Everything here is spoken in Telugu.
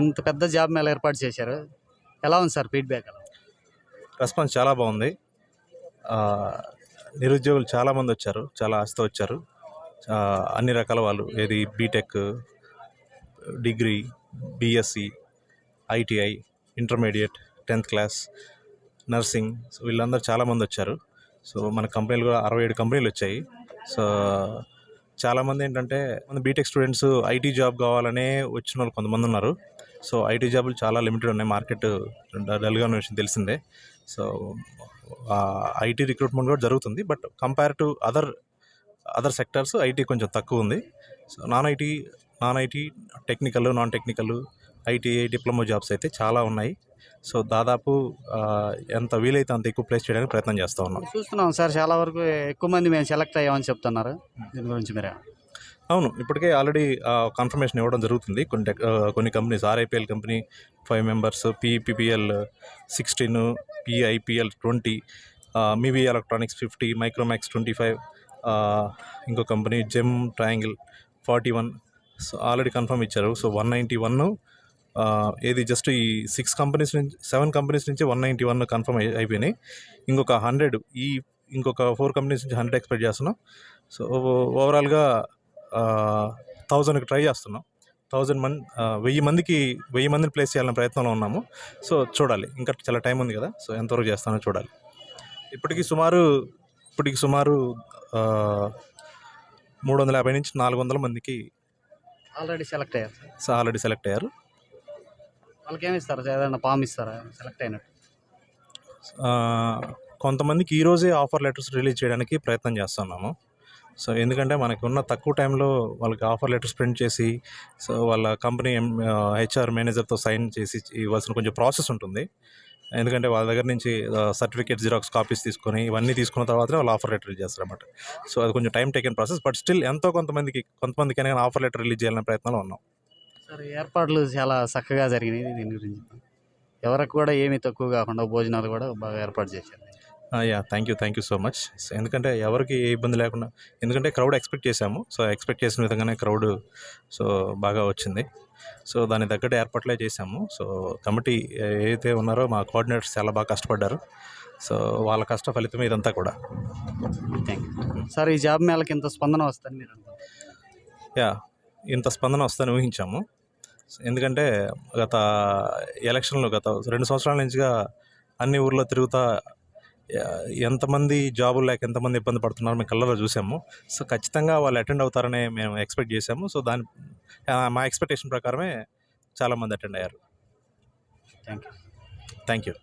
ఇంత పెద్ద జాబ్ మేళ ఏర్పాటు చేశారు. ఎలా ఉంది సార్ ఫీడ్బ్యాక్ రెస్పాన్స్ చాలా బాగుంది. నిరుద్యోగులు చాలామంది వచ్చారు చాలా ఆశతో వచ్చారు. అన్ని రకాల వాళ్ళు ఏది BTech degree BSc ITI intermediate tenth class nursing so వీళ్ళందరూ చాలామంది వచ్చారు. సో మన కంపెనీలు కూడా అరవై ఏడు కంపెనీలు వచ్చాయి. సో చాలామంది ఏంటంటే మన బీటెక్ స్టూడెంట్స్ ఐటీ జాబ్ కావాలనే వచ్చిన వాళ్ళు కొంతమంది ఉన్నారు. సో ఐటీ జాబులు చాలా లిమిటెడ్ ఉన్నాయి. మార్కెట్ డల్గా ఉన్న విషయం తెలిసిందే. సో ఐటీ రిక్రూట్మెంట్ కూడా జరుగుతుంది. But compare to other other sectors IT కొంచెం తక్కువ ఉంది. So non IT non IT technical non technical ITI diploma jobs అయితే చాలా ఉన్నాయి. సో దాదాపు ఎంత వీలైతే అంత ఎక్కువ ప్లేస్ చేయడానికి ప్రయత్నం చేస్తూ ఉన్నాం. చూస్తున్నాం సార్ చాలా వరకు ఎక్కువ మంది మేము సెలెక్ట్ అయ్యామని చెప్తున్నారు. దీని గురించి మీరే అవును ఇప్పటికే ఆల్రెడీ కన్ఫర్మేషన్ ఇవ్వడం జరుగుతుంది. కొన్ని టెక్- కొన్ని companies RIPL company five members PPPL sixteen PIPL twenty Mivi electronics fifty Micromax twenty five ఇంకో company gem triangle forty one. So already confirm ఇచ్చారు. సో వన్ నైంటీ వన్ ఏది జస్ట్ ఈ సిక్స్ కంపెనీస్ నుంచి సెవెన్ కంపెనీస్ నుంచి వన్ నైంటీ వన్ కన్ఫర్మ్ అయిపోయినాయి. ఇంకొక హండ్రెడ్ ఈ ఇంకొక ఫోర్ కంపెనీస్ నుంచి హండ్రెడ్ ఎక్స్పెక్ట్ చేస్తున్నాం. సో ఓవరాల్గా థౌజండ్కి ట్రై చేస్తున్నాం. థౌజండ్ మంది వెయ్యి మందికి వెయ్యి మందిని ప్లేస్ చేయాలనే ప్రయత్నంలో ఉన్నాము. సో చూడాలి. ఇంకా చాలా టైం ఉంది కదా. సో ఎంతవరకు చేస్తానో చూడాలి. ఇప్పటికి సుమారు ఇప్పటికి సుమారు మూడు వందల యాభై నుంచి నాలుగు వందల మందికి ఆల్రెడీ సెలెక్ట్ అయ్యారు సార్. సో ఆల్రెడీ సెలెక్ట్ అయ్యారు. వాళ్ళకి ఏమి ఇస్తారా ఏదైనా ఫామ్ ఇస్తారా? సెలెక్ట్ అయినట్టు. కొంతమందికి ఈరోజే ఆఫర్ లెటర్స్ రిలీజ్ చేయడానికి ప్రయత్నం చేస్తున్నాము. సో ఎందుకంటే మనకు ఉన్న తక్కువ టైంలో వాళ్ళకి ఆఫర్ లెటర్స్ ప్రింట్ చేసి సో వాళ్ళ కంపెనీ హెచ్ఆర్ మేనేజర్తో సైన్ చేసి ఇవ్వాల్సిన కొంచెం ప్రాసెస్ ఉంటుంది. ఎందుకంటే వాళ్ళ దగ్గర నుంచి సర్టిఫికేట్ జిరాక్స్ కాపీస్ తీసుకొని ఇవన్నీ తీసుకున్న తర్వాతనే వాళ్ళు ఆఫర్ లెటర్ రిలీజ్ చేస్తారన్నమాట. సో అది కొంచెం time taken process but still ఎంతో కొంతమందికి కొంతమందికి అయినా ఆఫర్ లెటర్ రిలీజ్ చేయాలనే ప్రయత్నంలో ఉన్నాం. సార్ ఏర్పాట్లు చాలా చక్కగా జరిగినాయి దీని గురించి. ఎవరికి కూడా ఏమీ తక్కువ కాకుండా భోజనాలు కూడా బాగా ఏర్పాటు చేశారు. Yeah thank you thank you so much ఎందుకంటే ఎవరికి ఏ ఇబ్బంది లేకుండా ఎందుకంటే క్రౌడ్ ఎక్స్పెక్ట్ చేశాము. సో ఎక్స్పెక్ట్ చేసిన విధంగానే క్రౌడ్ సో బాగా వచ్చింది. సో దాని తగ్గట్టు ఏర్పాట్లే చేశాము. సో కమిటీ ఏదైతే ఉన్నారో మా కోఆర్డినేటర్స్ చాలా బాగా కష్టపడ్డారు. సో వాళ్ళ కష్ట ఫలితం ఇదంతా కూడా. థ్యాంక్ యూ సార్ ఈ జాబ్ మేళకి ఇంత స్పందన వస్తుందని మీరు యా ఇంత స్పందన వస్తుందని ఊహించాము. ఎందుకంటే గత ఎలక్షన్లో గత రెండు సంవత్సరాల నుంచిగా అన్ని ఊర్లో తిరుగుతా ఎంతమంది జాబులు లేక ఎంతమంది ఇబ్బంది పడుతున్నారో మేము కళ్ళలో చూసాము. సో ఖచ్చితంగా వాళ్ళు అటెండ్ అవుతారని మేము ఎక్స్పెక్ట్ చేసాము. సో దాని మా ఎక్స్పెక్టేషన్ ప్రకారమే చాలామంది అటెండ్ అయ్యారు. Thank you thank you